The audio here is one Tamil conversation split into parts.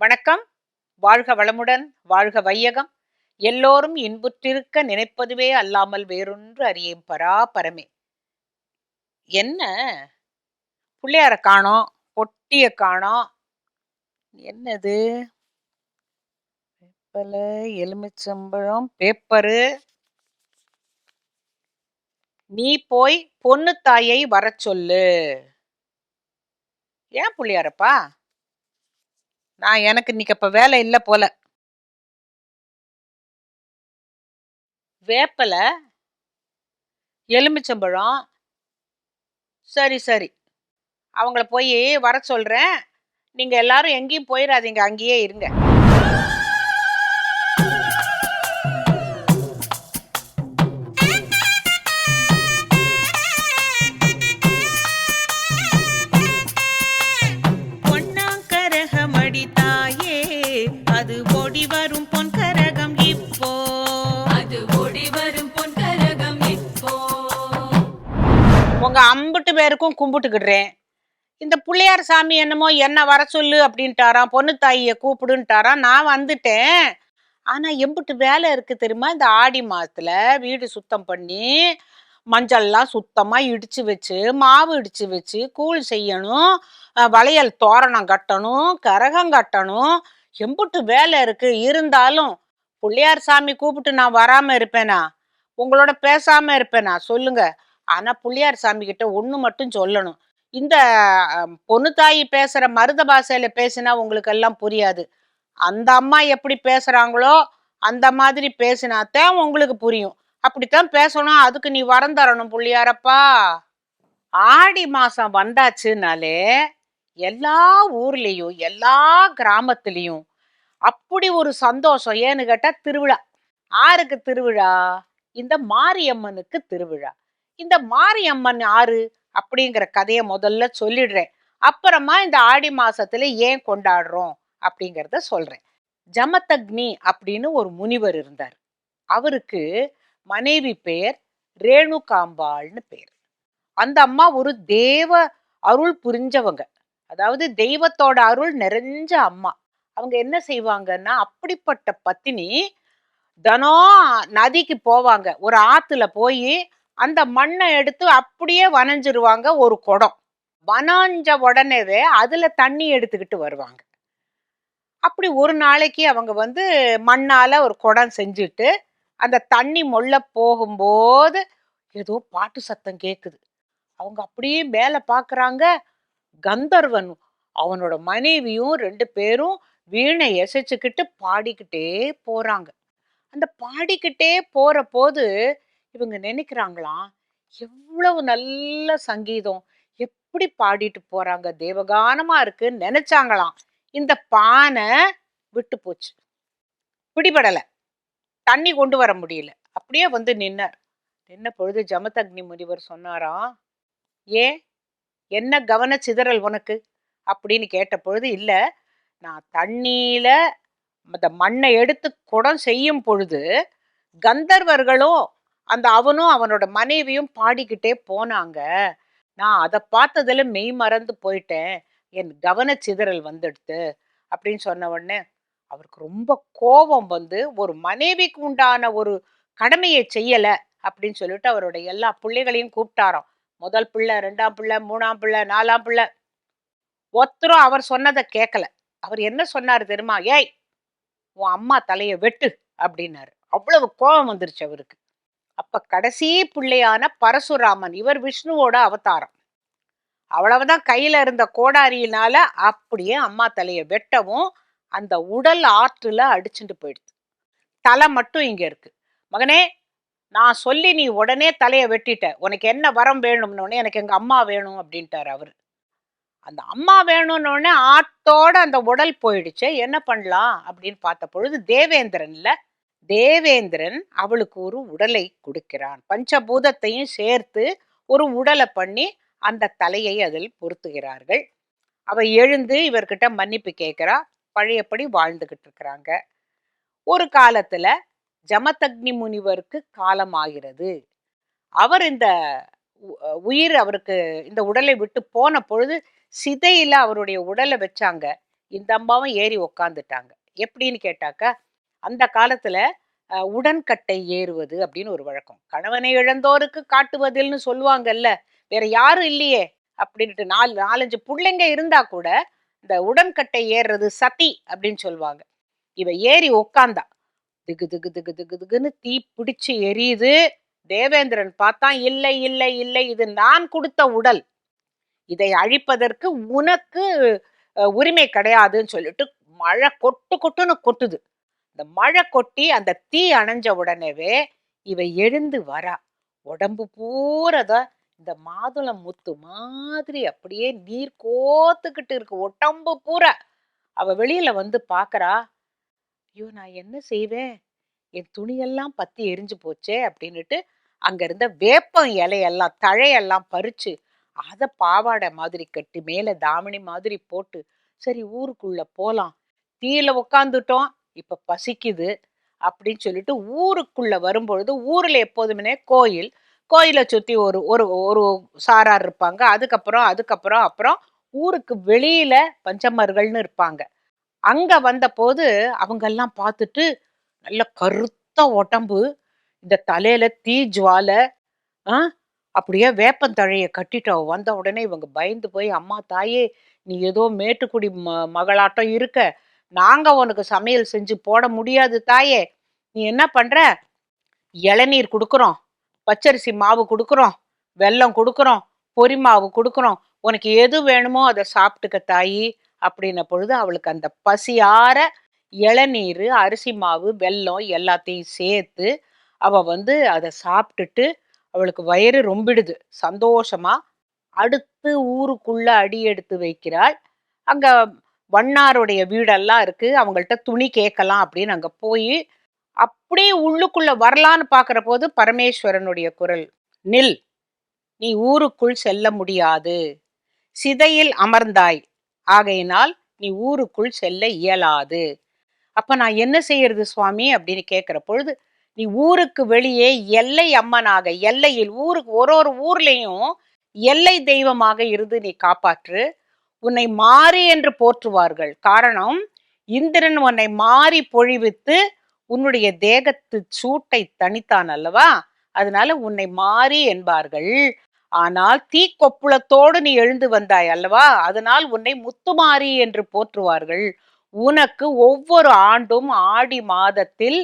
வணக்கம். வாழ்க வளமுடன் வாழ்க வையகம். எல்லோரும் இன்புற்றிருக்க நினைப்பதுவே அல்லாமல் வேறொன்று அறியேன் பராபரமே என்ன? பிள்ளையார காணோம் பொட்டிய காணோம். என்னது? வேப்பலை எலுமிச்சம்பழம் பேப்பரு. நீ போய் பொண்ணு தாயை வரச் சொல்லு. ஏன் புள்ளியாரப்பா? நான் எனக்கு இன்னைக்கு அப்ப வேலை இல்லை போல. வேப்பலை எலுமிச்சம்பழம் சரி சரி. அவங்கள போய் வர சொல்றேன். நீங்க எல்லாரும் எங்கேயும் போயிடாதீங்க அங்கேயே இருங்க. எல்லாருக்கும் கும்பிட்டுக்கிடுறேன். இந்த பிள்ளையார் சாமி என்னமோ என்ன வர சொல்லு அப்படின்ட்டாராம் பொண்ணு தாயை கூப்பிடுன்ட்டாராம். நான் வந்துட்டேன். ஆனா எம்புட்டு வேலை இருக்கு தெரியுமா? இந்த ஆடி மாசத்துல வீடு சுத்தம் பண்ணி மஞ்சள்லாம் சுத்தமாக இடித்து வச்சு மாவு இடித்து வச்சு கூழ் செய்யணும் வளையல் தோரணம் கட்டணும் கரகம் கட்டணும். எம்புட்டு வேலை இருக்குது இருந்தாலும் பிள்ளையார் சாமி கூப்பிட்டு நான் வராமல் இருப்பேனா? உங்களோட பேசாமல் இருப்பேனா? சொல்லுங்கள் ஆனா புள்ளியார் சாமி கிட்ட ஒண்ணு மட்டும் சொல்லணும். இந்த பொண்ணு தாயி பேசுற மருத பாஷையில பேசினா உங்களுக்கு எல்லாம் புரியாது. அந்த அம்மா எப்படி பேசுறாங்களோ அந்த மாதிரி பேசினாத்தான் உங்களுக்கு புரியும். அப்படித்தான் பேசணும். அதுக்கு நீ வரம் தரணும் புள்ளியாரப்பா. ஆடி மாசம் வந்தாச்சுனாலே எல்லா ஊர்லேயும் எல்லா கிராமத்துலேயும் அப்படி ஒரு சந்தோஷம். ஏன்னு கேட்டா திருவிழா. ஆருக்கு திருவிழா? இந்த மாரியம்மனுக்கு திருவிழா. இந்த மாரியம்மன் ஆறு அப்படிங்கிற கதையை முதல்ல சொல்லிடுறேன். அப்புறமா இந்த ஆடி மாசத்துல ஏன் கொண்டாடுறோம் அப்படிங்கிறத சொல்றேன். ஜமதக்னி அப்படின்னு ஒரு முனிவர் இருந்தார். அவருக்கு மனைவி பேர் ரேணுகாம்பாள்னு பேர். அந்த அம்மா ஒரு தேவ அருள் புரிஞ்சவங்க. அதாவது தெய்வத்தோட அருள் நிறைஞ்ச அம்மா. அவங்க என்ன செய்வாங்கன்னா அப்படிப்பட்ட பத்தினி தினம் நதிக்கு போவாங்க. ஒரு ஆத்துல போய் அந்த மண்ணை எடுத்து அப்படியே வனைஞ்சிருவாங்க ஒரு குடம். வனாஞ்ச உடனேவே அதில் தண்ணி எடுத்துக்கிட்டு வருவாங்க. அப்படி ஒரு நாளைக்கு அவங்க வந்து மண்ணால் ஒரு குடம் செஞ்சுட்டு அந்த தண்ணி மொள்ள போகும்போது ஏதோ பாட்டு சத்தம் கேட்குது அவங்க அப்படியே மேலே பார்க்குறாங்க கந்தர்வன் அவனோட மனைவியும் ரெண்டு பேரும் வீணை எசைச்சுக்கிட்டு பாடிக்கிட்டே போகிறாங்க அந்த பாடிக்கிட்டே போகிற போது இவங்க நினைக்கிறாங்களாம் எவ்வளவு நல்ல சங்கீதம். எப்படி பாடிட்டு போறாங்க? தேவகானமா இருக்குன்னு நினைச்சாங்களாம். இந்த பானை விட்டு போச்சு. பிடிபடல. தண்ணி கொண்டு வர முடியல. அப்படியே வந்து நின்னார். நின்ன பொழுது ஜமதக்னி முனிவர் சொன்னாராம் ஏன் என்ன கவன சிதறல் உனக்கு? அப்படின்னு கேட்ட பொழுது இல்லை நான் தண்ணியில அந்த மண்ணை எடுத்து குடம் செய்யும் பொழுது கந்தர்வர்களும் அந்த அவனும் அவனோட மனைவியும் பாடிக்கிட்டே போனாங்க. நான் அதை பார்த்ததில் மெய் மறந்து போயிட்டேன். என் கவன சிதறல் வந்துடுத்து அப்படின்னு சொன்ன உடனே அவருக்கு ரொம்ப கோபம் வந்து ஒரு மனைவிக்கு உண்டான ஒரு கடமையை செய்யலை அப்படின்னு சொல்லிட்டு அவருடைய எல்லா பிள்ளைகளையும் கூப்பிட்டாராம். முதல் பிள்ளை ரெண்டாம் பிள்ளை மூணாம் பிள்ளை நாலாம் பிள்ளை. ஒருத்தரும் அவர் சொன்னதை கேட்கல அவர் என்ன சொன்னார் தெரியுமா? ஏய் உன் அம்மா தலையை வெட்டு அப்படின்னாரு. அவ்வளவு கோபம் வந்துருச்சு அவருக்கு. அப்ப கடைசி பிள்ளையான பரசுராமன் இவர் விஷ்ணுவோட அவதாரம். அவ்வளவுதான் கையில இருந்த கோடாரியினால அப்படியே அம்மா தலையை வெட்டவும் அந்த உடல் ஆற்றுல அடிச்சுட்டு போயிடுது. தலை மட்டும் இங்க இருக்கு. மகனே நான் சொல்லி நீ உடனே தலையை வெட்டிட்ட. உனக்கு என்ன வரம் வேணும்னு எனக்கு எங்க அம்மா வேணும் அப்படின்ட்டார் அவரு. அந்த அம்மா வேணும்னு உடனே ஆட்டோட அந்த உடல் போயிடுச்சு. என்ன பண்ணலாம் அப்படின்னு பார்த்த பொழுது தேவேந்திரன்ல தேவேந்திரன் அவளுக்கு ஒரு உடலை கொடுக்கிறான். பஞ்சபூதத்தையும் சேர்த்து ஒரு உடலை பண்ணி அந்த தலையை அதில் பொருத்துகிறார்கள். அவ எழுந்து இவர்கிட்ட மன்னிப்பு கேட்கிறா. பழையபடி வாழ்ந்துகிட்டு இருக்கிறாங்க. ஒரு காலத்துல ஜமதக்னி முனிவருக்கு காலம் ஆகிறது அவர் இந்த உ- உயிர் அவருக்கு இந்த உடலை விட்டு போன பொழுது சிதையில அவருடைய உடலை வச்சாங்க. இந்த அம்மாவும் ஏறி உக்காந்துட்டாங்க. எப்படின்னு கேட்டாக்கா அந்த காலத்துல உடன்கட்டை ஏறுவது அப்படின்னு ஒரு வழக்கம். கணவனை இழந்தோருக்கு காட்டுவதில்னு சொல்லுவாங்கல்ல வேற யாரும் இல்லையே அப்படின்ட்டு நாலு நாலஞ்சு பிள்ளைங்க இருந்தா கூட இந்த உடன்கட்டை ஏறுறது சதி அப்படின்னு சொல்லுவாங்க. இவ ஏறி உக்காந்தா. திகு திகு திகு திகு திகுன்னு தீ பிடிச்சு எரியுது. தேவேந்திரன் பார்த்தா இல்லை இல்லை இல்லை இது நான் கொடுத்த உடல். இதை அழிப்பதற்கு உனக்கு உரிமை கிடையாதுன்னு சொல்லிட்டு மழை கொட்டு கொட்டுன்னு கொட்டுது. இந்த மழை கொட்டி அந்த தீ அணைஞ்ச உடனேவே இவ எழுந்து வரா. உடம்பு பூரத இந்த மாதுளம் முத்து மாதிரி அப்படியே நீர் கோத்துக்கிட்டு இருக்கு. உடம்பு பூரா. அவ வெளியில வந்து பாக்குறா. ஐயோ நான் என்ன செய்வேன்? என் துணியெல்லாம் பத்தி எரிஞ்சு போச்சே அப்படின்னுட்டு அங்க இருந்த வேப்பம் இலையெல்லாம் தழையெல்லாம் பறிச்சு அதை பாவாடை மாதிரி கட்டி மேல தாமணி மாதிரி போட்டு சரி ஊருக்குள்ள போலாம். தீயில உட்காந்துட்டோம் இப்போ பசிக்குது அப்படின்னு சொல்லிட்டு ஊருக்குள்ளே வரும்பொழுது ஊரில் எப்போதுமே கோயில் கோயிலை சுற்றி ஒரு ஒரு ஒரு சாரார் இருப்பாங்க. அதுக்கப்புறம் அதுக்கப்புறம் அப்புறம் ஊருக்கு வெளியில் பஞ்சமர்கள்னு இருப்பாங்க. அங்கே வந்த போது பார்த்துட்டு நல்ல கருத்த உடம்பு இந்த தலையில் தீ ஜுவாலை ஆ அப்படியே வேப்பந்தழையை கட்டிட்டோம் வந்த உடனே இவங்க பயந்து போய் அம்மா தாயே நீ ஏதோ மேட்டுக்குடி ம மகளாட்டம் இருக்க. நாங்க உனக்கு சமையல் செஞ்சு போட முடியாது தாயே. நீ என்ன பண்ற? இளநீர் கொடுக்குறோம். பச்சரிசி மாவு கொடுக்குறோம். வெல்லம் கொடுக்குறோம். பொறி மாவு கொடுக்குறோம். உனக்கு எது வேணுமோ அதை சாப்பிட்டுக்க தாயி. அப்படின்ன பொழுது அவளுக்கு அந்த பசியார இளநீர் அரிசி மாவு வெல்லம் எல்லாத்தையும் சேர்த்து அவ வந்து அதை சாப்பிட்டுட்டு அவளுக்கு வயிறு ரொம்பிடுது. சந்தோஷமா அடுத்து ஊருக்குள்ள அடி எடுத்து வைக்கிறாள். அங்க வண்ணாருடைய வீடெல்லாம் இருக்கு. அவங்கள்ட்ட துணி கேட்கலாம் அப்படின்னு அங்க போய் அப்படியே உள்ளுக்குள்ள வரலான்னு பாக்குற போது பரமேஸ்வரனுடைய குரல் நில். நீ ஊருக்குள் செல்ல முடியாது. சிதையில் அமர்ந்தாய். ஆகையினால் நீ ஊருக்குள் செல்ல இயலாது. அப்ப நான் என்ன செய்யறது சுவாமி? அப்படின்னு கேட்கிற பொழுது நீ ஊருக்கு வெளியே எல்லை அம்மனாக எல்லையில் ஊருக்கு ஒரு ஒரு ஊர்லயும் எல்லை தெய்வமாக இருந்து நீ காப்பாற்று. உன்னை மாறி என்று போற்றுவார்கள். காரணம் இந்திரன் உன்னை மாறி பொழிவித்து உன்னுடைய தேகத்து சூட்டை தனித்தான் அல்லவா? அதனால உன்னை மாறி என்பார்கள். ஆனால் தீக்கொப்புளத்தோடு நீ எழுந்து வந்தாய் அல்லவா? அதனால் உன்னை முத்துமாரி என்று போற்றுவார்கள். உனக்கு ஒவ்வொரு ஆண்டும் ஆடி மாதத்தில்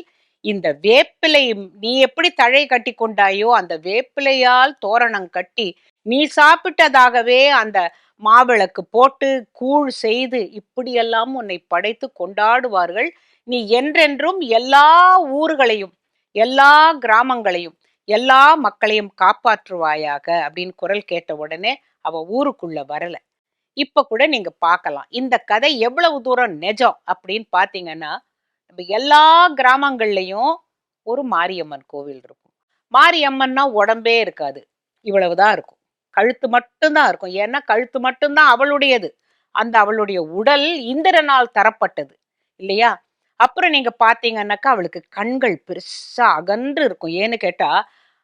இந்த வேப்பிலை நீ எப்படி தழை கட்டி கொண்டாயோ அந்த வேப்பிலையால் தோரணம் கட்டி நீ சாப்பிட்டதாகவே அந்த மாவிளக்கு போட்டு கூழ் செய்து இப்படியெல்லாம் உன்னை படைத்து கொண்டாடுவார்கள். நீ என்றென்றும் எல்லா ஊர்களையும் எல்லா கிராமங்களையும் எல்லா மக்களையும் காப்பாற்றுவாயாக அப்படின்னு குரல் கேட்ட உடனே அவ ஊருக்குள்ள வரல. இப்ப கூட நீங்க பார்க்கலாம். இந்த கதை எவ்வளவு தூரம் நெஜம் அப்படின்னு பாத்தீங்கன்னா நம்ம எல்லா கிராமங்கள்லையும் ஒரு மாரியம்மன் கோவில் இருக்கும். மாரியம்மன்னா உடம்பே இருக்காது. இவ்வளவுதான் இருக்கும். கழுத்து மட்டும்தான் இருக்கும். ஏன்னா கழுத்து மட்டும்தான் அவளுடையது. அந்த அவளுடைய உடல் இந்திரனால் தரப்பட்டது. இல்லையா? அப்புறம் நீங்க பாத்தீங்கன்னாக்கா அவளுக்கு கண்கள் பெருசா அகன்று இருக்கும். ஏன்னு கேட்டா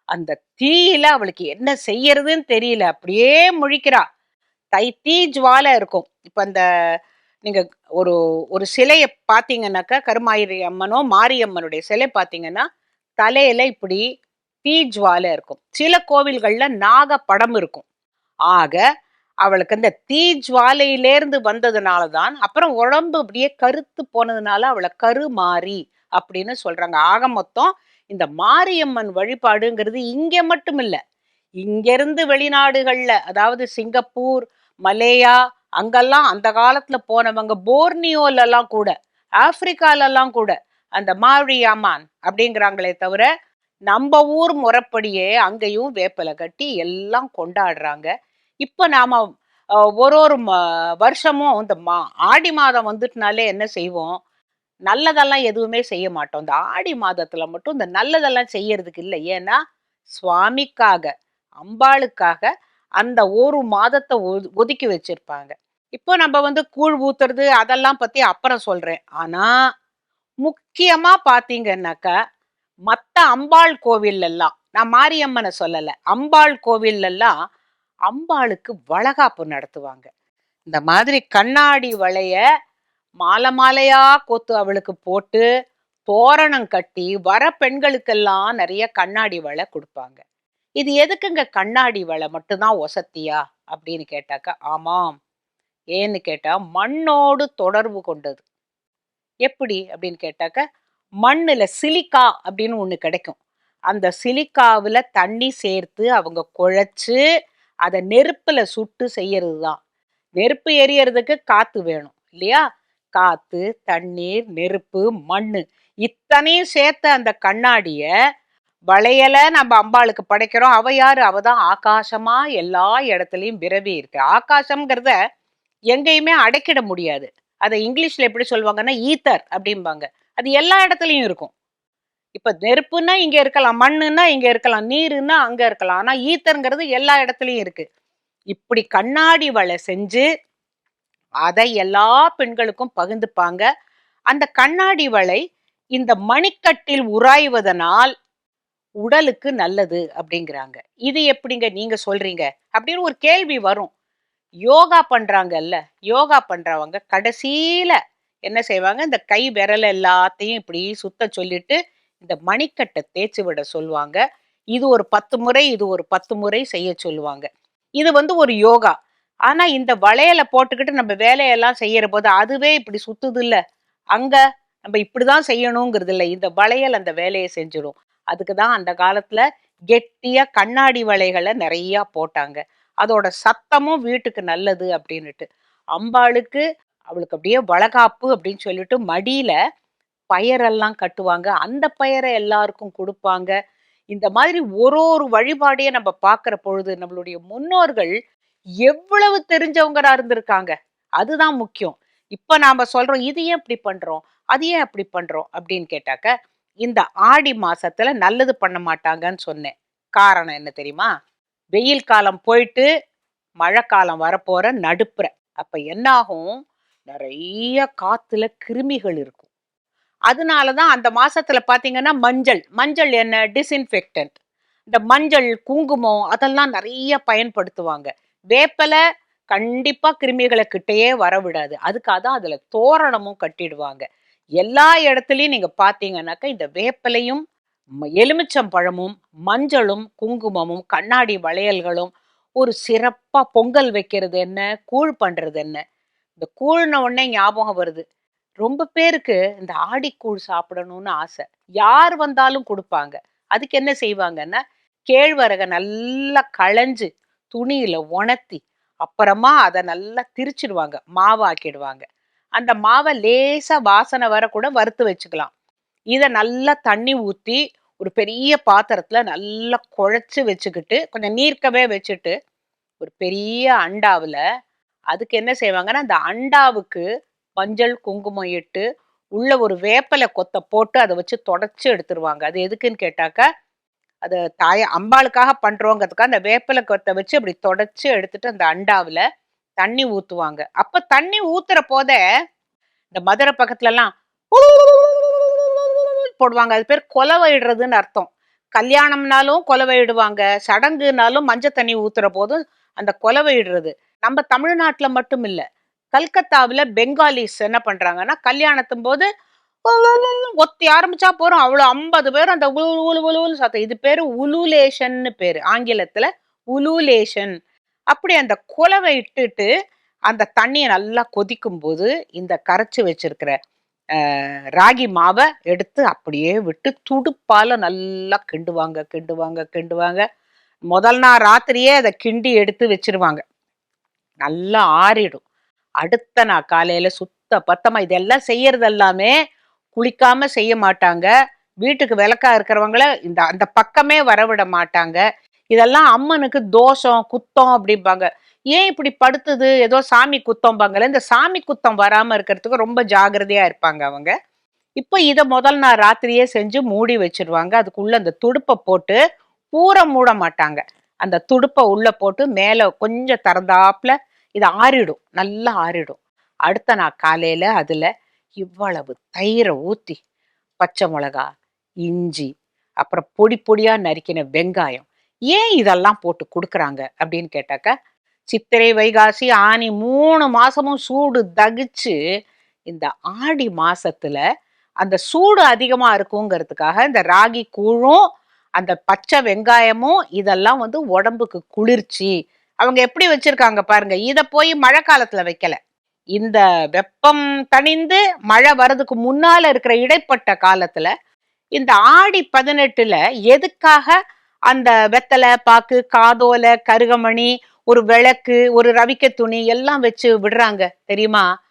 அந்த தீயில அவளுக்கு என்ன செய்யறதுன்னு தெரியல. அப்படியே முழிக்கிறா. தை தீ ஜுவாலை இருக்கும். இப்ப அந்த நீங்கள் ஒரு ஒரு சிலையை பார்த்தீங்கன்னாக்கா கருமாயிரி அம்மனோ மாரியம்மனுடைய சிலை பார்த்தீங்கன்னா தலையில இப்படி தீ ஜுவாலை இருக்கும். சில கோவில்களில் நாக படம் இருக்கும். ஆக அவளுக்கு அந்த தீ ஜுவாலையிலேருந்து வந்ததுனால தான் அப்புறம் உடம்பு அப்படியே கருத்து போனதுனால அவளை கருமாரி அப்படின்னு சொல்றாங்க. ஆக மொத்தம் இந்த மாரியம்மன் வழிபாடுங்கிறது இங்கே மட்டும் இல்லை இங்கிருந்து வெளிநாடுகளில் அதாவது சிங்கப்பூர் மலேயா அங்கெல்லாம் அந்த காலத்துல போனவங்க போர்னியோலெல்லாம் கூட ஆப்பிரிக்காலெல்லாம் கூட அந்த மாரியாமான் அப்படிங்கிறாங்களே தவிர நம்ம ஊர் முறைப்படியே அங்கேயும் வேப்பலை கட்டி எல்லாம் கொண்டாடுறாங்க. இப்போ நாம ஒரு ஒரு வருஷமும் இந்த மா ஆடி மாதம் வந்துட்டுனாலே என்ன செய்வோம்? நல்லதெல்லாம் எதுவுமே செய்ய மாட்டோம். இந்த ஆடி மாதத்துல மட்டும் இந்த நல்லதெல்லாம் செய்யறதுக்கு இல்லை. ஏன்னா சுவாமிக்காக அம்பாளுக்காக அந்த ஒரு மாதத்தை ஒதுக்கி வச்சிருப்பாங்க. இப்போ நம்ம வந்து கூழ் ஊத்துறது அதெல்லாம் பத்தி அப்புறம் சொல்றேன். ஆனா முக்கியமா பாத்தீங்கன்னாக்கா மத்த அம்பாள் கோவில் எல்லாம் நான் மாரியம்மனை சொல்லல அம்பாள் கோவில் எல்லாம் அம்பாளுக்கு வளகாப்பு நடத்துவாங்க. இந்த மாதிரி கண்ணாடி வளைய மாலை மாலையா கொத்து அவளுக்கு போட்டு தோரணம் கட்டி வர பெண்களுக்கெல்லாம் நிறைய கண்ணாடி வளை கொடுப்பாங்க. இது எதுக்குங்க கண்ணாடி வலை மட்டும்தான் ஒசத்தியா? அப்படின்னு கேட்டாக்கா ஆமாம். ஏன்னு கேட்டா மண்ணோடு தொடர்பு கொண்டது. எப்படி? அப்படின்னு கேட்டாக்க மண்ணில் சிலிக்கா அப்படின்னு ஒன்று கிடைக்கும். அந்த சிலிக்காவில் தண்ணி சேர்த்து அவங்க குழைச்சி அதை நெருப்பில் சுட்டு செய்யறது தான் நெருப்பு எரியறதுக்கு காற்று வேணும் இல்லையா? காற்று தண்ணீர் நெருப்பு மண் இத்தனையும் சேர்த்த அந்த கண்ணாடியை வளையலை நம்ம அம்பாளுக்கு படைக்கிறோம். அவ யாரு? அவ தான் ஆகாசமா எல்லா இடத்துலையும் விரவி இருக்கு. ஆகாசம்ங்கிறத எங்கேயுமே அடைக்கிட முடியாது. அதை இங்கிலீஷ்ல எப்படி சொல்லுவாங்கன்னா ஈத்தர் அப்படிம்பாங்க. அது எல்லா இடத்துலையும் இருக்கும். இப்ப நெருப்புன்னா இங்க இருக்கலாம் மண்ணுன்னா இங்க இருக்கலாம் நீருன்னா அங்க இருக்கலாம். ஆனா ஈத்தருங்கிறது எல்லா இடத்துலயும் இருக்கு. இப்படி கண்ணாடி வலை செஞ்சு அதை எல்லா பெண்களுக்கும் பகிர்ந்துப்பாங்க. அந்த கண்ணாடி வலை இந்த மணிக்கட்டில் உராய்வதனால் உடலுக்கு நல்லது அப்படிங்கிறாங்க. இது எப்படிங்க நீங்க சொல்றீங்க? அப்படின்னு ஒரு கேள்வி வரும். யோகா பண்றாங்கல்ல யோகா பண்றவங்க கடைசியில என்ன செய்வாங்க? இந்த கை விரல் எல்லாத்தையும் இப்படி சுத்த சொல்லிட்டு இந்த மணிக்கட்டை தேய்ச்சி விட சொல்லுவாங்க. இது ஒரு பத்து முறை இது ஒரு பத்து முறை செய்ய சொல்லுவாங்க. இது வந்து ஒரு யோகா. ஆனா இந்த வளையலை போட்டுக்கிட்டு நம்ம வேலையெல்லாம் செய்யற போது அதுவே இப்படி சுத்துது இல்ல. அங்க நம்ம இப்படிதான் செய்யணுங்கிறது இல்லை. இந்த வளையல் அந்த வேலையை செஞ்சிடும் அதுக்கு தான் அந்த காலத்துல கெட்டியா கண்ணாடி வளைகளை நிறைய போட்டாங்க. அதோட சத்தமும் வீட்டுக்கு நல்லது அப்படின்னுட்டு. அம்பாளுக்கு அவளுக்கு அப்படியே வளகாப்பு அப்படின்னு சொல்லிட்டு மடியில பயரெல்லாம் கட்டுவாங்க. அந்த பயரை எல்லாருக்கும் கொடுப்பாங்க. இந்த மாதிரி ஒரு ஒரு வழிபாடையே நம்ம பார்க்குற பொழுது நம்மளுடைய முன்னோர்கள் எவ்வளவு தெரிஞ்சவங்களா இருந்திருக்காங்க. அதுதான் முக்கியம். இப்போ நாம சொல்றோம் இது ஏன் இப்படி பண்றோம்? அது ஏன் அப்படி பண்றோம்? அப்படின்னு கேட்டாக்க இந்த ஆடி மாசத்துல நல்லது பண்ண மாட்டாங்கன்னு சொன்னேன். காரணம் என்ன தெரியுமா? வெயில் காலம் போயிட்டு மழை காலம் வரப்போற நடுப்புற. அப்ப என்ன ஆகும் நிறைய காத்துல கிருமிகள் இருக்கும். அதனால தான் அந்த மாசத்துல பாத்தீங்கன்னா மஞ்சள் மஞ்சள் என்ன? டிஸ்இன்ஃபெக்டன்ட் இந்த மஞ்சள் குங்குமம் அதெல்லாம் நிறைய பயன்படுத்துவாங்க. வேப்பலை கண்டிப்பா கிருமிகளை கிட்டேயே வர விடாது அதுக்காக தான் அதுல தோரணமும் கட்டிடுவாங்க. எல்லா இடத்துலையும் நீங்கள் பார்த்தீங்கன்னாக்கா இந்த வேப்பலையும் எலுமிச்சம் எலுமிச்சம்பழமும் மஞ்சளும் குங்குமமும் கண்ணாடி வளையல்களும் ஒரு சிறப்பாக பொங்கல் வைக்கிறது என்ன கூழ் பண்ணுறது என்ன? இந்த கூழ்ன உடனே ஞாபகம் வருது. ரொம்ப பேருக்கு இந்த ஆடிக்கூழ் சாப்பிடணும்னு ஆசை. யார் வந்தாலும் கொடுப்பாங்க. அதுக்கு என்ன செய்வாங்கன்னா கேழ்வரகை நல்லா களைஞ்சு துணியில் உணர்த்தி அப்புறமா அதை நல்லா திரிச்சிடுவாங்க மாவாக்கிடுவாங்க. அந்த மாவை லேசா வாசனை வர கூட வறுத்து வச்சுக்கலாம். இதை நல்லா தண்ணி ஊத்தி ஒரு பெரிய பாத்திரத்துல நல்லா குழைச்சு வச்சுக்கிட்டு கொஞ்சம் நீர்க்கவே வச்சுட்டு ஒரு பெரிய அண்டாவில் அதுக்கு என்ன செய்வாங்கன்னா அந்த அண்டாவுக்கு மஞ்சள் குங்குமம் இட்டு உள்ள ஒரு வேப்பலை கொத்தை போட்டு அதை வச்சு தொடச்சி எடுத்துருவாங்க. அது எதுக்குன்னு கேட்டாக்கா அது தாய அம்பாளுக்காக பண்ணுறோங்கிறதுக்காக அந்த வேப்பலை கொத்தை வச்சு அப்படி தொடச்சி எடுத்துட்டு அந்த அண்டாவில் தண்ணி ஊத்துவாங்க. அப்ப தண்ணி ஊத்துற போதே இந்த மதுரை பக்கத்துல எல்லாம் போடுவாங்க. அது பேர் கொலவையிடுறதுன்னு அர்த்தம். கல்யாணம்னாலும் கொலவையிடுவாங்க. சடங்குனாலும் மஞ்சள் தண்ணி ஊத்துற போதும் அந்த கொலவையிடுறது. நம்ம தமிழ்நாட்டில் மட்டும் இல்லை. கல்கத்தாவில் பெங்காலிஸ் என்ன பண்ணுறாங்கன்னா கல்யாணத்தும் போது ஒத்தி ஆரம்பிச்சா போகிறோம் அவ்வளோ ஐம்பது பேர் அந்த உலு உலு உலுன்னு சத்தம். இது பேர் உலுலேஷன்னு பேர். ஆங்கிலத்தில் உலுலேஷன். அப்படி அந்த குலவை இட்டுட்டு அந்த தண்ணியை நல்லா கொதிக்கும் போது இந்த கரைச்சு வச்சிருக்கிற ராகி மாவை எடுத்து அப்படியே விட்டு துடுப்பால் நல்லா கிண்டுவாங்க கிண்டுவாங்க கிண்டுவாங்க. முதல் நாள் ராத்திரியே அதை கிண்டி எடுத்து வச்சிருவாங்க. நல்லா ஆறிடும். அடுத்த நாள் காலையில் சுத்த பத்தமாக இதெல்லாம் செய்யறது எல்லாமே குளிக்காம செய்ய மாட்டாங்க. வீட்டுக்கு விளக்கா இருக்கிறவங்கள இந்த அந்த பக்கமே வரவிட மாட்டாங்க. இதெல்லாம் அம்மனுக்கு தோஷம் குத்தம் அப்படிம்பாங்க. ஏன் இப்படி படுத்தது? ஏதோ சாமி குத்தம்பாங்கல்ல. இந்த சாமி குத்தம் வராம இருக்கிறதுக்கு ரொம்ப ஜாகிரதையா இருப்பாங்க அவங்க. இப்போ இதை முதல் நாள் ராத்திரியே செஞ்சு மூடி வச்சிருவாங்க. அதுக்குள்ள அந்த துடுப்பை போட்டு பூரா மூட மாட்டாங்க. அந்த துடுப்பை உள்ள போட்டு மேல கொஞ்சம் திறந்தாப்புல இது ஆறிடும். நல்லா ஆறிடும். அடுத்த நாள் காலையில அதுல இவ்வளவு தயிரை ஊத்தி பச்சை மிளகா இஞ்சி அப்புறம் பொடி பொடியா நறுக்கின வெங்காயம் ஏன் இதெல்லாம் போட்டு கொடுக்குறாங்க அப்படின்னு கேட்டாக்க சித்திரை வைகாசி ஆனி மூணு மாசமும் சூடு தகிச்சு இந்த ஆடி மாசத்துல அந்த சூடு அதிகமா இருக்குங்கிறதுக்காக இந்த ராகி கூழும் அந்த பச்சை வெங்காயமும் இதெல்லாம் வந்து உடம்புக்கு குளிர்ச்சி. அவங்க எப்படி வச்சிருக்காங்க பாருங்க இதை போய் மழை காலத்துல வைக்கல. இந்த வெப்பம் தணிந்து மழை வர்றதுக்கு முன்னால இருக்கிற இடைப்பட்ட காலத்துல இந்த ஆடி பதினெட்டுல எதுக்காக அந்த வெத்தலை பாக்கு காதோலை கருகமணி ஒரு விளக்கு ஒரு ரவிக்க துணி எல்லாம் வச்சு விடுறாங்க. தெரியுமா?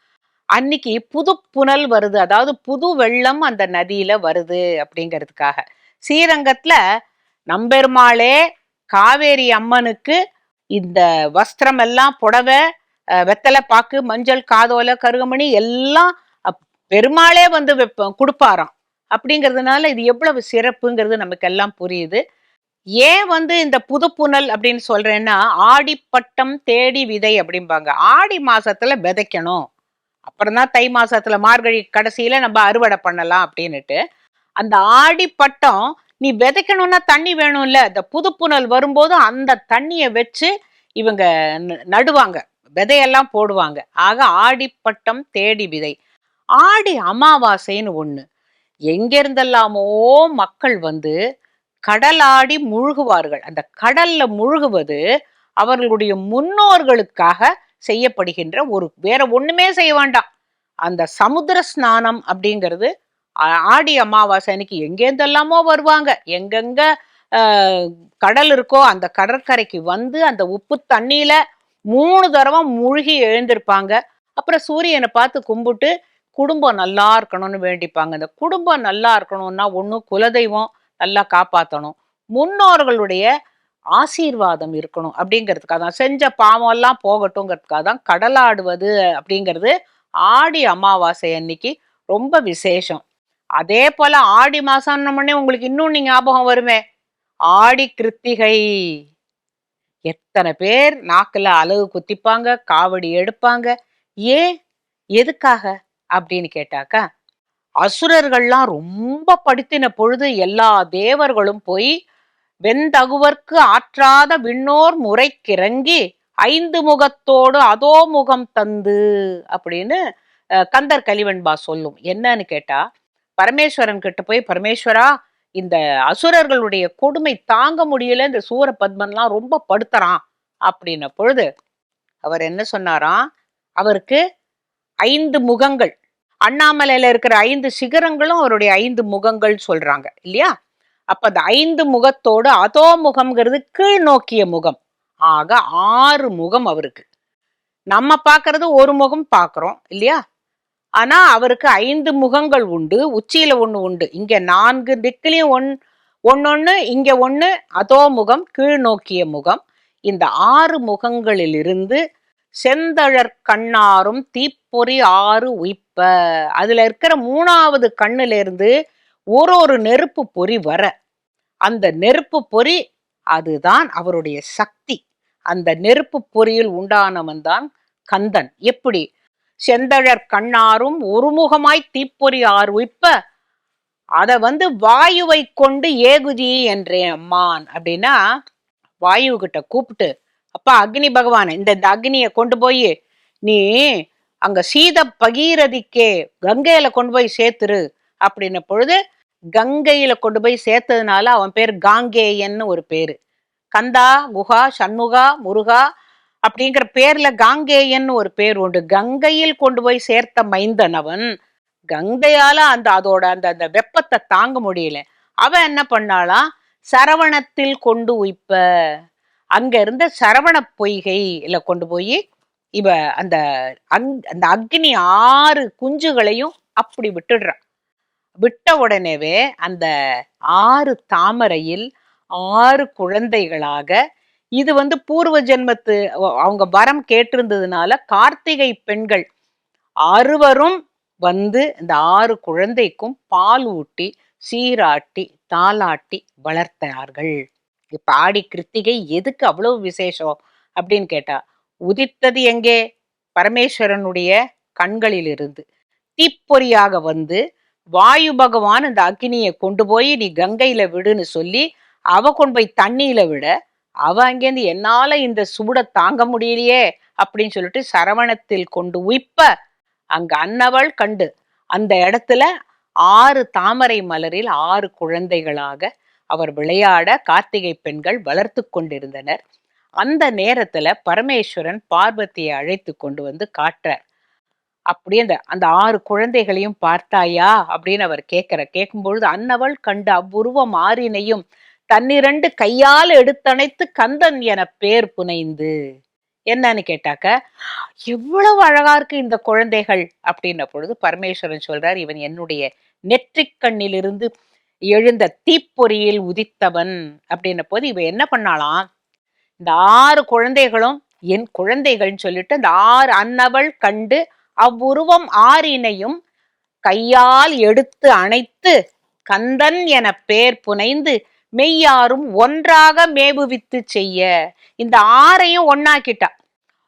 அன்னைக்கு புது புனல் வருது. அதாவது புது வெள்ளம் அந்த நதியில வருது அப்படிங்கிறதுக்காக. ஸ்ரீரங்கத்துல நம்பெருமாளே காவேரி அம்மனுக்கு இந்த வஸ்திரம் எல்லாம் புடவை வெத்தலை பாக்கு மஞ்சள் காதோலை கருகமணி எல்லாம் அப்- பெருமாளே வந்து வைப்போம் கொடுப்பாராம். அப்படிங்கிறதுனால இது எவ்வளவு சிறப்புங்கிறது நமக்கு எல்லாம் புரியுது. ஏன் வந்து இந்த புதுப்புனல் அப்படின்னு சொல்றேன்னா ஆடிப்பட்டம் தேடி விதை அப்படிம்பாங்க. ஆடி மாசத்துல விதைக்கணும். அப்புறம் தான் தை மாசத்துல மார்கழி கடைசியில நம்ம அறுவடை பண்ணலாம் அப்படின்னுட்டு. அந்த ஆடிப்பட்டம் நீ விதைக்கணும்னா தண்ணி வேணும்ல இந்த புதுப்புனல் வரும்போது அந்த தண்ணியை வச்சு இவங்க ந- நடுவாங்க. விதையெல்லாம் போடுவாங்க. ஆக ஆடிப்பட்டம் தேடி விதை. ஆடி அமாவாசைன்னு ஒண்ணு. எங்கிருந்தெல்லாமோ மக்கள் வந்து கடலாடி முழுகுவார்கள். அந்த கடல்ல முழுகுவது அவர்களுடைய முன்னோர்களுக்காக செய்யப்படுகின்ற ஒரு வேற ஒண்ணுமே செய்ய வேண்டாம். அந்த சமுத்திர ஸ்நானம் அப்படிங்கிறது ஆடி அமாவாசை அன்னைக்கு எங்கேருந்தெல்லாமோ வருவாங்க. எங்கெங்க கடல் இருக்கோ அந்த கடற்கரைக்கு வந்து அந்த உப்பு தண்ணியில மூணு தடவை முழுகி எழுந்திருப்பாங்க. அப்புறம் சூரியனை பார்த்து கும்பிட்டு குடும்பம் நல்லா இருக்கணும்னு வேண்டிப்பாங்க. இந்த குடும்பம் நல்லா இருக்கணும்னா ஒன்றும் குலதெய்வம் நல்லா காப்பாற்றணும் முன்னோர்களுடைய ஆசீர்வாதம் இருக்கணும் அப்படிங்கிறதுக்காக தான். செஞ்ச பாவம் எல்லாம் போகட்டுங்கிறதுக்காக தான் கடலாடுவது அப்படிங்கிறது ஆடி அமாவாசை அன்னைக்கு ரொம்ப விசேஷம். அதே போல ஆடி மாசம்னு உங்களுக்கு இன்னும் ஞாபகம் வருமே? ஆடி கிருத்திகை. எத்தனை பேர் நாக்கில் அலகு குத்திப்பாங்க காவடி எடுப்பாங்க. ஏன்? எதுக்காக? அப்படின்னு கேட்டாக்கா அசுரர்கள்லாம் ரொம்ப படுத்தின பொழுது எல்லா தேவர்களும் போய் வெந்தகுவர்க்கு ஆற்றாத விண்ணோர் முறைக்கிறங்கி ஐந்து முகத்தோடு அதோ முகம் தந்து அப்படின்னு கந்தர் கலிவன்பா சொல்லும். என்னன்னு கேட்டா பரமேஸ்வரன் கிட்ட போய் பரமேஸ்வரா இந்த அசுரர்களுடைய கொடுமை தாங்க முடியல இந்த சூர பத்மன்லாம் ரொம்ப படுத்துறான். அப்படின்ன பொழுது அவர் என்ன சொன்னாராம்? அவருக்கு ஐந்து முகங்கள் அண்ணாமலையில இருக்கிற ஐந்து சிகரங்களும் அவருடைய ஐந்து முகங்கள் சொல்றாங்க இல்லையா? அப்ப அந்த ஐந்து முகத்தோடு அதோ முகம்ங்கிறது கீழ் நோக்கிய முகம். ஆக ஆறு முகம் அவருக்கு. நம்ம பார்க்கறது ஒரு முகம் பார்க்குறோம் இல்லையா? ஆனா அவருக்கு ஐந்து முகங்கள் உண்டு உச்சியில ஒன்று உண்டு. இங்க நான்கு திக்கிலையும் ஒன் ஒன்னொன்னு இங்க ஒன்று அதோ முகம் கீழ் நோக்கிய முகம். இந்த ஆறு முகங்களிலிருந்து செந்தழற் கண்ணாரும் தீப்பொறி ஆறு உய்ப்ப. அதுல இருக்கிற மூணாவது கண்ணுல இருந்து ஒரு ஒரு நெருப்பு பொறி வர. அந்த நெருப்பு பொறி அதுதான் அவருடைய சக்தி. அந்த நெருப்பு பொறியில் உண்டானவன் தான் கந்தன். எப்படி? செந்தழற் கண்ணாரும் ஒருமுகமாய் தீப்பொறி ஆறு உய்ப்ப. அதை வந்து வாயுவை கொண்டு ஏகுதி என்றேன் அம்மான். அப்படின்னா வாயு கிட்ட கூப்பிட்டு அப்பா அக்னி பகவான் இந்த இந்த அக்னியை கொண்டு போய் நீ அங்க சீத பகீரதிக்கே கங்கையில கொண்டு போய் சேர்த்துரு அப்படின்ன பொழுது கங்கையில கொண்டு போய் சேர்த்ததுனால அவன் பேர் காங்கேயன்னு ஒரு பேரு. கந்தா குஹா சண்முகா முருகா அப்படிங்கிற பேர்ல காங்கேயன்னு ஒரு பேர் உண்டு. கங்கையில் கொண்டு போய் சேர்த்த மைந்தன் அவன். கங்கையால அந்த அதோட அந்த அந்த வெப்பத்தை தாங்க முடியல. அவன் என்ன பண்ணாலாம் சரவணத்தில் கொண்டு உய்ப்ப. அங்க இருந்த சரவண பொய்கையில கொண்டு போய் இவ அந்த அந்த அக்னி ஆறு குஞ்சுகளையும் அப்படி விட்டுடுறான் விட்ட உடனேவே அந்த ஆறு தாமரையில் ஆறு குழந்தைகளாக இது வந்து பூர்வ ஜென்மத்து அவங்க வரம் கேட்டிருந்ததுனால கார்த்திகை பெண்கள் அறுவரும் வந்து இந்த ஆறு குழந்தைக்கும் பால் ஊட்டி சீராட்டி தாலாட்டி வளர்த்தார்கள். இப்ப ஆடி கிருத்திகை எதுக்கு அவ்வளவு விசேஷம்? அப்படின்னு கேட்டா உதித்தது எங்கே? பரமேஸ்வரனுடைய கண்களிலிருந்து. தீப்பொறியாக வந்து வாயு பகவான் அந்த அக்னியை கொண்டு போய் நீ கங்கையில விடுன்னு சொல்லி அவ கொண்டு போய் தண்ணியில விட அவ அங்கேருந்து என்னால இந்த சூட தாங்க முடியலையே அப்படின்னு சொல்லிட்டு சரவணத்தில் கொண்டு உயிப்ப அங்க அன்னவள் கண்டு. அந்த இடத்துல ஆறு தாமரை மலரில் ஆறு குழந்தைகளாக அவர் விளையாட கார்த்திகை பெண்கள் வளர்த்து கொண்டிருந்தனர். அந்த நேரத்துல பரமேஸ்வரன் பார்வதியை அழைத்து கொண்டு வந்து காட்டுறார். அப்படியே அந்த அந்த ஆறு குழந்தைகளையும் பார்த்தாயா? அப்படின்னு அவர் கேட்கிற கேட்கும்பொழுது அன்னவள் கண்டு அவ்வுருவம் ஆறினையும் தன்னிரண்டு கையால் எடுத்தணைத்து கந்தன் என பேர் புனைந்து. என்னன்னு கேட்டாக்க எவ்வளவு அழகா இருக்கு இந்த குழந்தைகள். அப்படின்ன பொழுது பரமேஸ்வரன் சொல்றார் இவன் என்னுடைய நெற்றிக் கண்ணிலிருந்து எழுந்த தீப்பொறியில் உதித்தவன் அப்படின்ன போது இவ என்ன பண்ணாலாம் இந்த ஆறு குழந்தைகளும் என் குழந்தைகள்னு சொல்லிட்டு இந்த ஆறு அன்னவள் கண்டு அவ்வுருவம் ஆறினையும் கையால் எடுத்து அணைத்து கந்தன் என பேர் புனைந்து மெய்யாரும் ஒன்றாக மேபுவித்து செய்ய. இந்த ஆறையும் ஒன்னாக்கிட்டா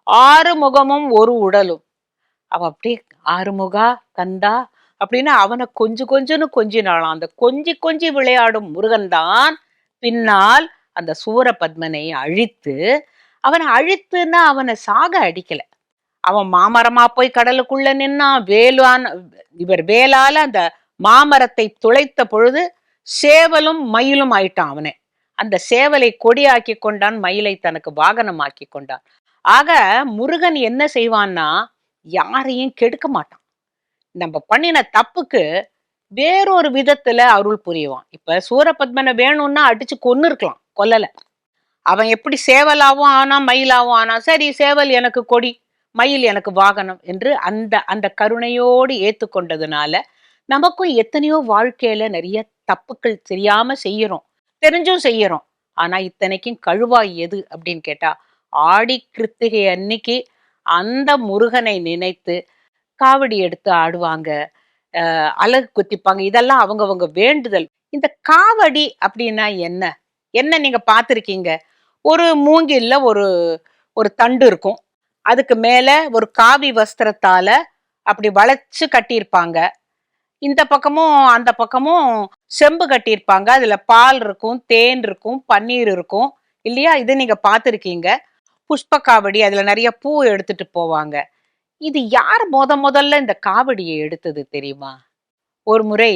ஆறு முகமும் ஒரு உடலும். அவ அப்படியே ஆறுமுகா கந்தா அப்படின்னு அவனை கொஞ்சம் கொஞ்சம்னு கொஞ்சினாளாம். அந்த கொஞ்சி கொஞ்சி விளையாடும் முருகன் தான் பின்னால் அந்த சூரபத்மனை அழித்து அவனை அழித்துன்னா அவனை சாக அடிக்கல. அவன் மாமரமா போய் கடலுக்குள்ள நின்னான் வேலான் இவர் வேலால அந்த மாமரத்தை துளைத்த பொழுது சேவலும் மயிலும் ஆயிட்டான் அவனே. அந்த சேவலை கொடியாக்கி கொண்டான் மயிலை தனக்கு வாகனமாக்கி கொண்டான். ஆக முருகன் என்ன செய்வான்னா யாரையும் கெடுக்க மாட்டான். நம்ம பண்ணின தப்புக்கு வேறொரு விதத்துல அருள் புரியுவான் இப்ப சூரபத்மனை வேணும்னா அடிச்சு கொன்னு இருக்கலாம் கொல்லல. அவன் எப்படி சேவலாவும் ஆனா மயிலாவும் ஆனா சரி சேவல் எனக்கு கொடி மயில் எனக்கு வாகனம் என்று அந்த அந்த கருணையோடு ஏத்துக்கொண்டதுனால நமக்கும் எத்தனையோ வாழ்க்கையில நிறைய தப்புக்கள் தெரியாம செய்யறோம் தெரிஞ்சும் செய்யறோம். ஆனா இத்தனைக்கும் கழுவாய் எது அப்படின்னு கேட்டா ஆடி கிருத்திகை அன்னைக்கு அந்த முருகனை நினைத்து காவடி எடுத்து ஆடுவாங்க. அழகு அலகு குத்திப்பாங்க. இதெல்லாம் அவங்கவங்க வேண்டுதல். இந்த காவடி அப்படின்னா என்ன? என்ன நீங்க பார்த்துருக்கீங்க? ஒரு மூங்கில்ல ஒரு ஒரு தண்டு இருக்கும். அதுக்கு மேல ஒரு காவி வஸ்திரத்தால அப்படி வளைச்சு கட்டியிருப்பாங்க. இந்த பக்கமும் அந்த பக்கமும் செம்பு கட்டியிருப்பாங்க. அதுல பால் இருக்கும் தேன் இருக்கும் பன்னீர் இருக்கும். இல்லையா? இது நீங்க பார்த்துருக்கீங்க. புஷ்ப காவடி அதுல நிறைய பூ எடுத்துட்டு போவாங்க. இது யார் முத முதல்ல இந்த காவடியை எடுத்தது தெரியுமா? ஒரு முறை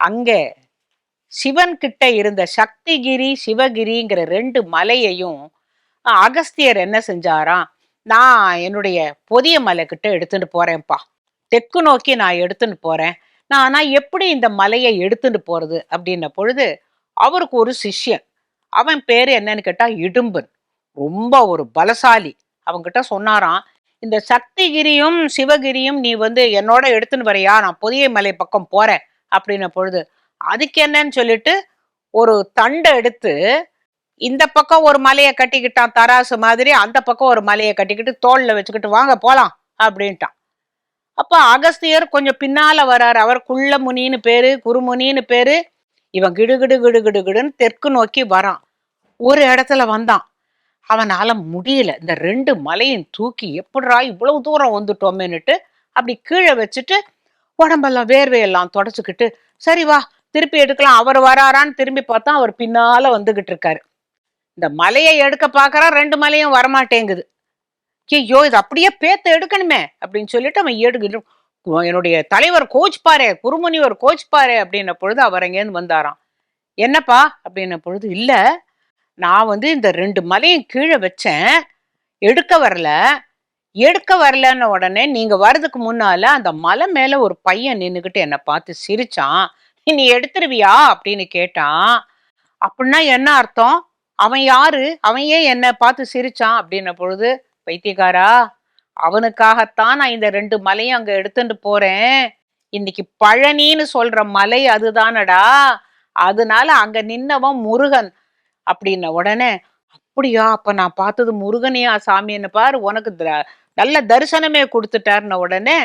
அங்க சிவன் கிட்ட இருந்த சக்திகிரி சிவகிரிங்கிற ரெண்டு மலையையும் அகஸ்தியர் என்ன செஞ்சாராம் நான் என்னுடைய பொதிய மலை கிட்ட எடுத்துட்டு போறேன்ப்பா. தெற்கு நோக்கி நான் எடுத்துட்டு போறேன். நான் ஆனா எப்படி இந்த மலையை எடுத்துட்டு போறது? அப்படின்ன பொழுது அவருக்கு ஒரு சிஷ்யன். அவன் பேர் என்னன்னு கேட்டா இடும்பன். ரொம்ப ஒரு பலசாலி. அவன்கிட்ட சொன்னாராம் இந்த சக்திகிரியும் சிவகிரியும் நீ வந்து என்னோட எடுத்துன்னு வரையா? நான் புதிய மலை பக்கம் போறேன் அப்படின்ன பொழுது அதுக்கு என்னன்னு சொல்லிட்டு ஒரு தண்டை எடுத்து இந்த பக்கம் ஒரு மலையை கட்டிக்கிட்டான் தராசு மாதிரி அந்த பக்கம் ஒரு மலையை கட்டிக்கிட்டு தோல்ல வச்சுக்கிட்டு வாங்க போலாம் அப்படின்ட்டான். அப்போ அகஸ்தியர் கொஞ்சம் பின்னால வராரு. அவர் குள்ள முனின்னு பேரு குருமுனின்னு பேரு. இவன் கிடுகிடு கிடுகிடுகிடுன்னு தெற்கு நோக்கி வரான். ஒரு இடத்துல வந்தான். அவனால முடியல. இந்த ரெண்டு மலையும் தூக்கி எப்படிரா இவ்வளவு தூரம் வந்துட்டோமேனுட்டு அப்படி கீழே வச்சுட்டு உடம்பெல்லாம் வேர்வையெல்லாம் தொடச்சிக்கிட்டு சரி வா திருப்பி எடுக்கலாம் அவர் வராரான்னு திரும்பி பார்த்தா அவர் பின்னால வந்துகிட்டு இருக்காரு. இந்த மலையை எடுக்க பார்க்குறா ரெண்டு மலையும் வரமாட்டேங்குது. ஐயோ இது அப்படியே பேத்து எடுக்கணுமே அப்படின்னு சொல்லிட்டு அவன் எடுக்கணும் என்னுடைய தலைவர் கோச் பாரு குருமுனிவர் கோச் பாரு அப்படின்ன பொழுது அவர் அங்கேருந்து வந்தாராம். என்னப்பா? அப்படின்ன பொழுது இல்லை நான் வந்து இந்த ரெண்டு மலையும் கீழே வச்சேன். எடுக்க வரல. எடுக்க வரலன்ன உடனே நீங்க வர்றதுக்கு முன்னால அந்த மலை மேல ஒரு பையன் நின்றுக்கிட்டு என்னை பார்த்து சிரிச்சான். நீ எடுத்துருவியா? அப்படின்னு கேட்டான். அப்படின்னா என்ன அர்த்தம்? அவன் யாரு? அவன் ஏன் என்னை பார்த்து சிரிச்சான் அப்படின்ன பொழுது பைத்தியக்காரா அவனுக்காகத்தான் நான் இந்த ரெண்டு மலையும் அங்க எடுத்துட்டு போறேன். இன்னைக்கு பழனின்னு சொல்ற மலை அதுதானடா. அதனால அங்க நின்னவன் முருகன். அப்படின்ன உடனே அப்படியா அப்ப நான் பார்த்தது முருகனையா சாமின்னு பாரு உனக்கு த- நல்ல தரிசனமே கொடுத்துட்டாருன்ன உடனே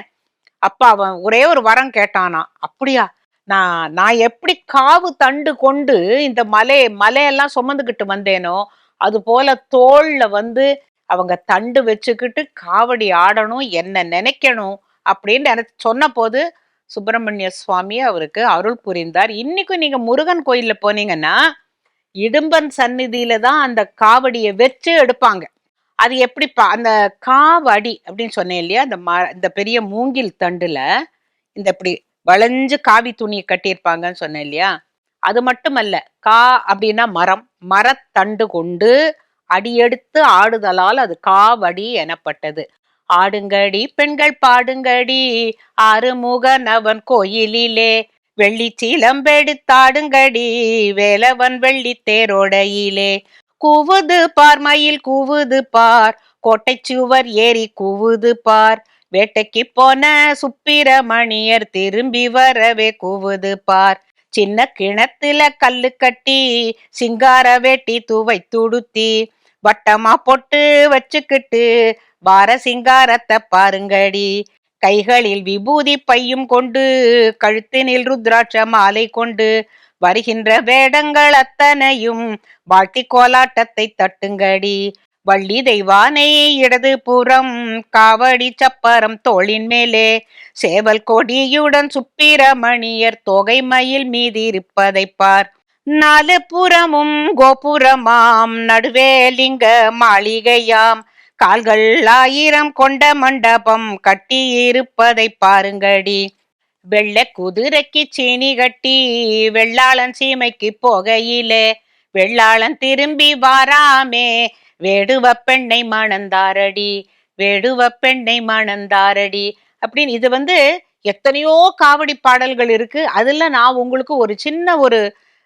அப்பா அவன் ஒரே ஒரு வரம் கேட்டானா அப்படியா நான் நான் எப்படி காவு தண்டு கொண்டு இந்த மலை மலையெல்லாம் சுமந்துக்கிட்டு வந்தேனோ அது போல தோல்ல வந்து அவங்க தண்டு வச்சுக்கிட்டு காவடி ஆடணும் என்ன நினைக்கணும் அப்படின்னு நினை சொன்ன போது சுப்பிரமணிய சுவாமி அவருக்கு அருள் புரிந்தார். இன்னைக்கும் நீங்க முருகன் கோயில்ல போனீங்கன்னா இடும்பன் சந்நிதியில தான் அந்த காவடியை வச்சு எடுப்பாங்க. அது எப்படிப்பா அந்த காவடி அப்படின்னு சொன்னேன் இல்லையா அந்த ம இந்த பெரிய மூங்கில் தண்டுல இந்த இப்படி வளைஞ்சு காவி துணியை கட்டியிருப்பாங்கன்னு சொன்னேன் இல்லையா அது மட்டுமல்ல கா அப்படின்னா மரம் மரத்தண்டு கொண்டு அடியெடுத்து ஆடுதலால் அது காவடி எனப்பட்டது. ஆடுங்கடி பெண்கள் பாடுங்கடி ஆறுமுகனவன் கோயிலிலே வெள்ளி சீலம்பெடுத்தாடுங்கடி வேலவன் வெள்ளி தேரோடையிலே கூவுது பார் மயில் கூவுது பார். கோட்டை சுவர் ஏறி கூவுது பார். வேட்டைக்கு போன சுப்பிரமணியர் திரும்பி வரவே கூவுது பார். சின்ன கிணத்துல கல்லு கட்டி சிங்கார வேட்டி துவை துடுத்தி வட்டமா பொட்டு வச்சுக்கிட்டு வார சிங்காரத்தை பாருங்கடி. கைகளில் விபூதி பையும் கொண்டு கழுத்தினில் ருத்ராட்ச மாலை கொண்டு வருகின்ற வேடங்கள் அத்தனையும் வாழ்த்தி கோலாட்டத்தை தட்டுங்கடி. வள்ளி தெய்வானை இடது புறம் காவடி சப்பரம் தோளின் மேலே சேவல் கொடியுடன் சுப்பிரமணியர் தொகை மயில் மீதி இருப்பதை பார். நாலு புறமும் கோபுரமாம் நடுவே லிங்க மாளிகையாம் கால்கள் ஆயிரம் கொண்ட மண்டபம் கட்டியிருப்பதை பாருங்கடி. வெள்ளை குதிரைக்கு சீனி கட்டி வெள்ளாளன் சீமைக்கு போகையிலே வெள்ளாளன் திரும்பி வாராமே வேடுவ பெண்ணை மணந்தாரடி வேடுவ பெண்ணை மணந்தாரடி. அப்படின்னு இது வந்து எத்தனையோ காவடி பாடல்கள் இருக்கு. அதுல நான் உங்களுக்கு ஒரு சின்ன ஒரு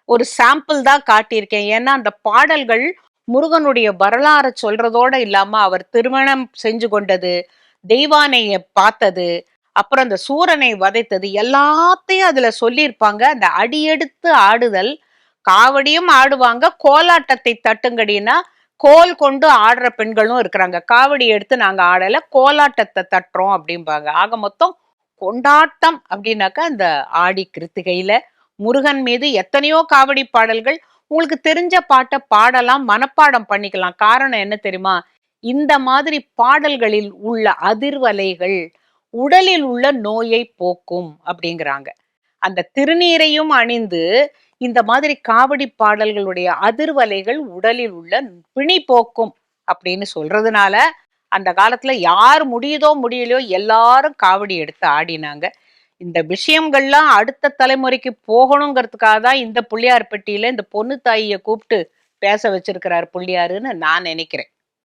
ஒரு சாம்பிள் தான் காட்டியிருக்கேன். ஏன்னா அந்த பாடல்கள் முருகனுடைய வரலாறை சொல்றதோட இல்லாம அவர் திருமணம் செஞ்சு கொண்டது தெய்வானைய பார்த்தது அப்புறம் அந்த சூரனை வதைத்தது எல்லாத்தையும் அதுல சொல்லியிருப்பாங்க. அந்த அடியெடுத்து ஆடுதல் காவடியும் ஆடுவாங்க கோலாட்டத்தை தட்டுங்கடின்னா கோல் கொண்டு ஆடுற பெண்களும் இருக்கிறாங்க. காவடி எடுத்து நாங்க ஆடல கோலாட்டத்தை தட்டுறோம் அப்படிம்பாங்க. ஆக மொத்தம் கொண்டாட்டம் அப்படின்னாக்கா அந்த ஆடி கிருத்திகையில முருகன் மீது எத்தனையோ காவடி பாடல்கள் உங்களுக்கு தெரிஞ்ச பாட்டை பாடலாம் மனப்பாடம் பண்ணிக்கலாம். காரணம் என்ன தெரியுமா? இந்த மாதிரி பாடல்களில் உள்ள அதிர்வலைகள் உடலில் உள்ள நோயை போக்கும் அப்படிங்கிறாங்க. அந்த திருநீரையும் அணிந்து இந்த மாதிரி காவடி பாடல்களுடைய அதிர்வலைகள் உடலில் உள்ள பிணி போக்கும் அப்படின்னு சொல்றதுனால அந்த காலத்துல யார் முடியுதோ முடியலையோ எல்லாரும் காவடி எடுத்து ஆடினாங்க. இந்த விஷயங்கள்லாம் அடுத்த தலைமுறைக்கு போகணுங்கிறதுக்காக தான் இந்த புள்ளியார்பட்டியில இந்த பொண்ணு தாயியை கூப்பிட்டு பேச வச்சிருக்கிறார் புள்ளியாருன்னு நான் நினைக்கிறேன்.